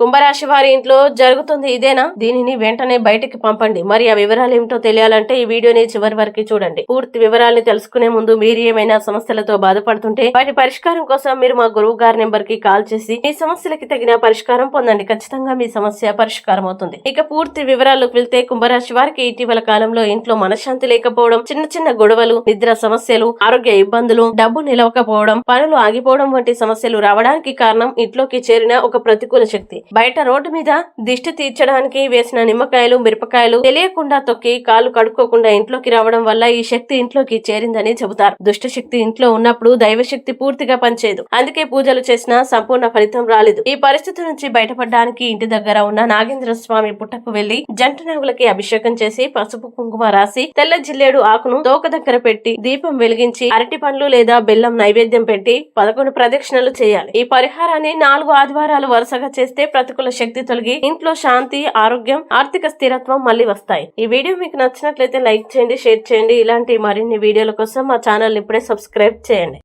కుంభరాశి వారి ఇంట్లో జరుగుతుంది ఇదేనా? దీనిని వెంటనే బయటకి పంపండి. మరి ఆ వివరాలు ఏమిటో తెలియాలంటే ఈ వీడియోని చివరి వరకు చూడండి. పూర్తి వివరాలను తెలుసుకునే ముందు మీరు ఏమైనా సమస్యలతో బాధపడుతుంటే వాటి పరిష్కారం కోసం మీరు మా గురువు గారి నెంబర్కి కాల్ చేసి మీ సమస్యలకి తగిన పరిష్కారం పొందండి. ఖచ్చితంగా మీ సమస్య పరిష్కారం అవుతుంది. ఇక పూర్తి వివరాలు వెళ్తే కుంభరాశి వారికి ఇటీవల కాలంలో ఇంట్లో మనశ్శాంతి లేకపోవడం చిన్న చిన్న గొడవలు నిద్ర సమస్యలు ఆరోగ్య ఇబ్బందులు డబ్బు నిలవకపోవడం పనులు ఆగిపోవడం వంటి సమస్యలు రావడానికి కారణం ఇంట్లోకి చేరిన ఒక ప్రతికూల శక్తి. బయట రోడ్డు మీద దిష్టి తీర్చడానికి వేసిన నిమ్మకాయలు మిరపకాయలు తెలియకుండా తొక్కి కాలు కడుక్కోకుండా ఇంట్లోకి రావడం వల్ల ఈ శక్తి ఇంట్లోకి చేరిందని చెబుతారు. దుష్ట శక్తి ఇంట్లో ఉన్నప్పుడు దైవ శక్తి పూర్తిగా పనిచేయదు. అందుకే పూజలు చేసినా సంపూర్ణ ఫలితం రాలేదు. ఈ పరిస్థితి నుంచి బయటపడడానికి ఇంటి దగ్గర ఉన్న నాగేంద్ర స్వామి పుట్టకు వెళ్ళి జంట నాగులకి అభిషేకం చేసి పసుపు కుంకుమ రాసి తెల్ల జిల్లేడు ఆకును తోక దగ్గర పెట్టి దీపం వెలిగించి అరటి పండ్లు లేదా బెల్లం నైవేద్యం పెట్టి పదకొండు ప్రదక్షిణలు చేయాలి. ఈ పరిహారాన్ని నాలుగు ఆదివారాలు వరుసగా చేస్తే ప్రతికూల శక్తి తొలగి ఇంట్లో శాంతి ఆరోగ్యం ఆర్థిక స్థిరత్వం మళ్ళీ వస్తాయి. ఈ వీడియో మీకు నచ్చినట్లయితే లైక్ చేయండి షేర్ చేయండి. ఇలాంటి మరిన్ని వీడియోల కోసం మా ఛానల్ ఇప్పుడే సబ్స్క్రైబ్ చేయండి.